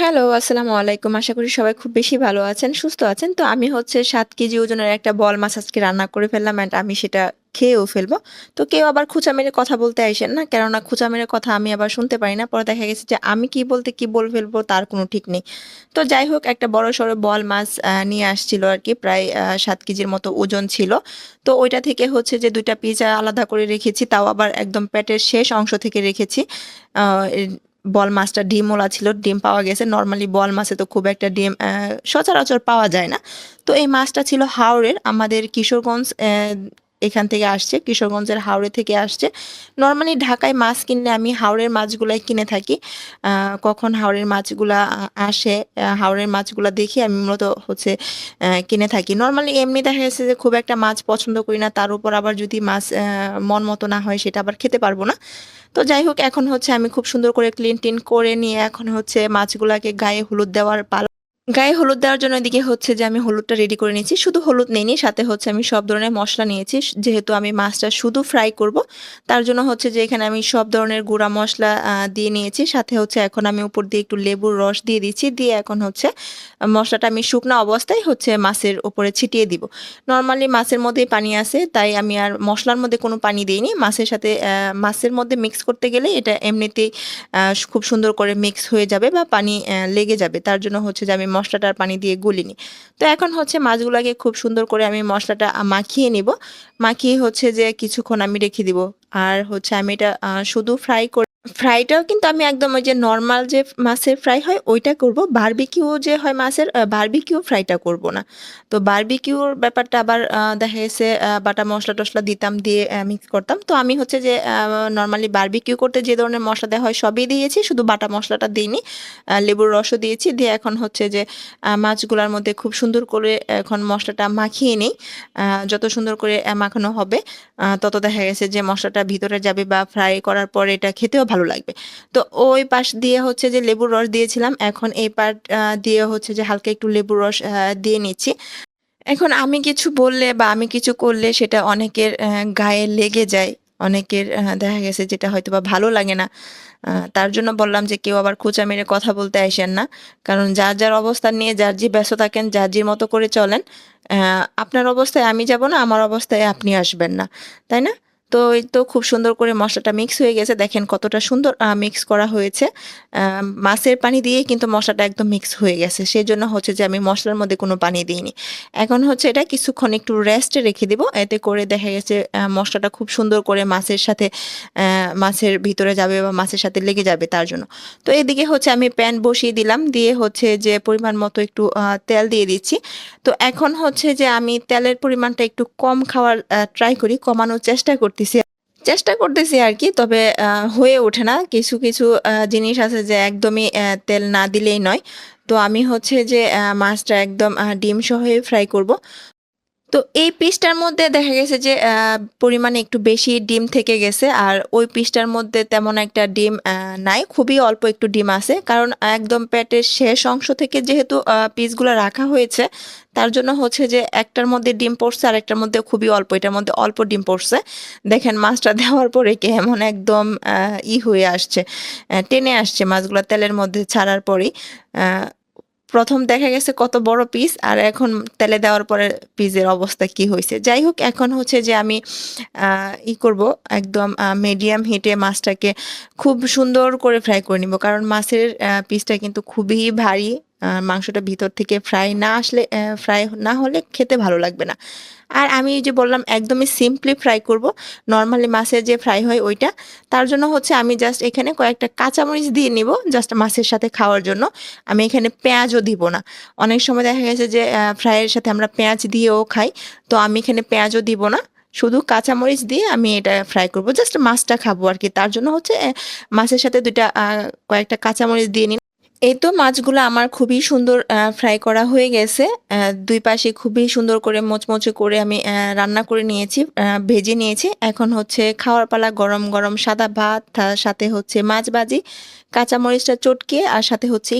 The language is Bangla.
হ্যালো, আসসালামু আলাইকুম। আশা করি সবাই খুব বেশি ভালো আছেন, সুস্থ আছেন। তো আমি হচ্ছে সাত কেজি ওজনের একটা বল মাছ আজকে রান্না করে ফেললাম অ্যান্ড আমি সেটা খেয়েও ফেলব। তো কেউ আবার খোঁচা মেরে কথা বলতে আসেন না। কেননা খোঁচা মেরে কথা আমি আবার শুনতে পারি না। পরে দেখা গেছে যে আমি কি বলতে কি বল ফেলব তার কোনো ঠিক নেই। তো যাই হোক একটা বড়সড় বল মাছ নিয়ে আসছিল আর কি প্রায় সাত কেজির মতো ওজন ছিল। তো ওইটা থেকে হচ্ছে যে ২ টা পিস আলাদা করে রেখেছি। তাও আবার একদম পেটের শেষ অংশ থেকে রেখেছি। বল মাছটা ডিমওয়ালা ছিল। ডিম পাওয়া গেছে। নর্মালি বল মাছে তো খুব একটা ডিম সচরাচর পাওয়া যায় না। তো এই মাছটা ছিল হাওড়ের আমাদের কিশোরগঞ্জ এখান থেকে আসছে। কিশোরগঞ্জের হাওড়ে থেকে আসছে। নর্মালি ঢাকায় মাছ কিনলে আমি হাওড়ের মাছগুলাই কিনে থাকি। কখন হাওড়ের মাছগুলা আসে, হাওড়ের মাছগুলা দেখি আমি মূলত হচ্ছে কিনে থাকি। নর্মালি এমনি দেখা গেছে যে খুব একটা মাছ পছন্দ করি না। তার উপর আবার যদি মাছ মন মতো না হয় সেটা আবার খেতে পারব না। তো যাই হোক এখন হচ্ছে আমি খুব সুন্দর করে ক্লিন-টিন করে নিয়ে এখন হচ্ছে মাছগুলাকে গায়ে হলুদ দেওয়ার পালা। গায়ে হলুদ দেওয়ার জন্য এদিকে হচ্ছে যে আমি হলুদটা রেডি করে নিয়েছি। শুধু হলুদ নেইনি, সাথে হচ্ছে আমি সব ধরনের মশলা নিয়েছি। যেহেতু আমি মাছটা শুধু ফ্রাই করব। তার জন্য হচ্ছে যে এখানে আমি সব ধরনের গুঁড়া মশলা দিয়ে নিয়েছি। সাথে হচ্ছে এখন আমি উপর দিয়ে একটু লেবুর রস দিয়ে দিচ্ছি। দিয়ে এখন হচ্ছে মশলাটা আমি শুকনা অবস্থায় হচ্ছে মাছের উপরে ছিটিয়ে দিব। নর্মালি মাছের মধ্যেই পানি আছে তাই আমি আর মশলার মধ্যে কোনো পানি দেইনি। মাছের সাথে মাছের মধ্যে মিক্স করতে গেলে এটা এমনিতেই খুব সুন্দর করে মিক্স হয়ে যাবে বা পানি লেগে যাবে। তার জন্য হচ্ছে যে আমি মসলাটা আর পানি দিয়ে গুলিনি। তো এখন হচ্ছে মাছগুলাকে খুব সুন্দর করে আমি মশলাটা মাখিয়ে নিব। মাখিয়ে হচ্ছে যে কিছুক্ষণ আমি রেখে দিব। আর হচ্ছে আমি এটা শুধু ফ্রাই করে ফ্রাইটাও কিন্তু আমি একদম ওই যে নর্মাল যে মাছের ফ্রাই হয়, ওইটা করব। বারবিকিউ যে হয় মাছের বারবিকিউ ফ্রাইটা করব না। তো বারবিকিউর ব্যাপারটা আবার দেখা গেছে বাটা মসলা-টসলা দিতাম দিয়ে মিক্স করতাম। তো আমি হচ্ছে যে নর্মালি বারবিকিউ করতে যে ধরনের মশলা দেওয়া হয় সবই দিয়েছি। শুধু বাটা মশলাটা দিইনি লেবুর রসও দিয়েছি। দিয়ে এখন হচ্ছে যে মাছগুলোর মধ্যে খুব সুন্দর করে এখন মশলাটা মাখিয়ে নেই। যত সুন্দর করে মাখানো হবে তত দেখা গেছে যে মশলাটা ভিতরে যাবে বা ফ্রাই করার পরে এটা খেতেও ভালো লাগবে। তো ওই পাশ দিয়ে হচ্ছে যে লেবুর রস দিয়েছিলাম। এখন এই পার্ট দিয়ে হচ্ছে যে হালকা একটু লেবুর রস দিয়ে নিচ্ছি। এখন আমি কিছু বললে বা আমি কিছু করলে সেটা অনেকের গায়ে লেগে যায়। অনেকের দেখা গেছে যেটা হয়তো বা ভালো লাগে না। তার জন্য বললাম যে কেউ আবার খোঁচা মেরে কথা বলতে আসেন না। কারণ যার, যার অবস্থান নিয়ে যার যে ব্যস্ত থাকেন, যার যে মতো করে চলেন। আপনার অবস্থায় আমি যাব না, আমার অবস্থায় আপনি আসবেন না। তাই না? তো এই তো খুব সুন্দর করে মশলাটা মিক্স হয়ে গেছে। দেখেন কতটা সুন্দর মিক্স করা হয়েছে। মাছের পানি দিয়েই কিন্তু মশলাটা একদম মিক্স হয়ে গেছে। সেই জন্য হচ্ছে যে আমি মশলার মধ্যে কোনো পানি দিইনি। এখন হচ্ছে এটা কিছুক্ষণ একটু রেস্টে রেখে দিব। এতে করে দেখা গেছে মশলাটা খুব সুন্দর করে মাছের সাথে মাছের ভিতরে যাবে বা মাছের সাথে লেগে যাবে তার জন্য। তো এদিকে হচ্ছে আমি প্যান বসিয়ে দিলাম। দিয়ে হচ্ছে যে পরিমাণ মতো একটু তেল দিয়ে দিচ্ছি। তো এখন হচ্ছে যে আমি তেলের পরিমাণটা একটু কম খাওয়ার ট্রাই করি, কমানোর চেষ্টা করতেছি। চেষ্টা করতেছি আর কি তবে হয়ে ওঠে না। কিছু, কিছু জিনিস আছে যে একদমই তেল না দিলেই নয়। তো আমি হচ্ছে যে মাছটা একদম ডিম সহই ফ্রাই করব। তো এই পিসটার মধ্যে দেখা গেছে যে পরিমাণে একটু বেশি ডিম থেকে গেছে। আর ওই পিসটার মধ্যে তেমন একটা ডিম নাই। খুবই অল্প একটু ডিম আছে। কারণ একদম পেটের শেষ অংশ থেকে যেহেতু পিসগুলা রাখা হয়েছে, তার জন্য হচ্ছে যে একটার মধ্যে ডিম পড়ছে আরেকটার মধ্যে খুবই অল্প। এটার মধ্যে অল্প ডিম পড়ছে। দেখেন মাছটা দেওয়ার পরে কেমন একদম ই হয়ে আসছে, টেনে আসছে মাছগুলো তেলের মধ্যে ছাড়ার পরেই। ১ম দেখা গেছে কত বড় পিস আর এখন তেলে দেওয়ার পরে পিসের অবস্থা কি হয়েছে যাই হোক, এখন হচ্ছে যে আমি ই করব, একদম মিডিয়াম হিটে মাছটাকে খুব সুন্দর করে ফ্রাই করে নিব। কারণ মাছের পিসটা কিন্তু খুবই ভারী। মাংসটা ভিতর থেকে ফ্রাই না আসলে ফ্রাই না হলে খেতে ভালো লাগবে না। আর আমি যে বললাম, একদমই সিম্পলি ফ্রাই করব। নর্মালি মাছের যে ফ্রাই হয় ওইটা। তার জন্য হচ্ছে আমি জাস্ট এখানে কয়েকটা কাঁচামরিচ দিয়ে নিব জাস্ট মাছের সাথে খাওয়ার জন্য। আমি এখানে পেঁয়াজও দিব না। অনেক সময় দেখা গেছে যে ফ্রাইয়ের সাথে আমরা পেঁয়াজ দিয়েও খাই। তো আমি এখানে পেঁয়াজও দিব না। শুধু কাঁচামরিচ দিয়ে আমি এটা ফ্রাই করব। জাস্ট মাছটা খাব আর কি তার জন্য হচ্ছে মাছের সাথে ২ টা আ কয়েকটা কাঁচামরিচ দিয়ে নিন। এই তো মাছগুলো আমার খুবই সুন্দর ফ্রাই করা হয়ে গেছে। দুই পাশে খুবই সুন্দর করে মোচমোচে করে আমি রান্না করে নিয়েছি, ভেজে নিয়েছি। এখন হচ্ছে খাওয়ার পালা গরম, গরম সাদা ভাত সাথে হচ্ছে মাছ ভাজি, কাঁচামরিচটা চটকিয়ে আর সাথে হচ্ছে